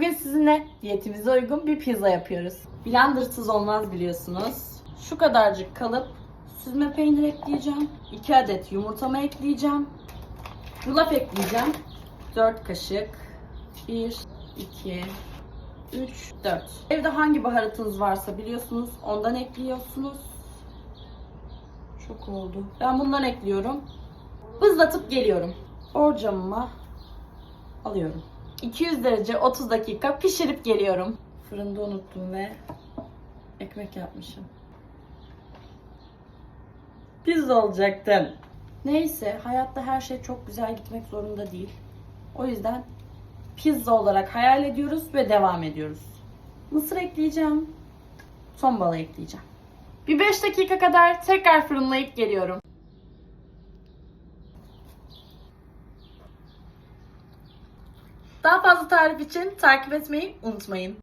Bugün sizinle diyetimize uygun bir pizza yapıyoruz. Blendersız olmaz biliyorsunuz. Şu kadarcık kalıp süzme peynir ekleyeceğim. 2 adet yumurtamı ekleyeceğim. Yulaf ekleyeceğim. 4 kaşık. 1, 2, 3, 4. Evde hangi baharatınız varsa biliyorsunuz ondan ekliyorsunuz. Çok oldu. Ben bundan ekliyorum. Bızlatıp geliyorum. Borcamıma alıyorum. 200 derece 30 dakika pişirip geliyorum. Fırında unuttum ve ekmek yapmışım. Pizza olacaktın. Neyse hayatta her şey çok güzel gitmek zorunda değil. O yüzden pizza olarak hayal ediyoruz ve devam ediyoruz. Mısır ekleyeceğim. Son balı ekleyeceğim. Bir 5 dakika kadar tekrar fırınlayıp geliyorum. Daha fazla tarif için takip etmeyi unutmayın.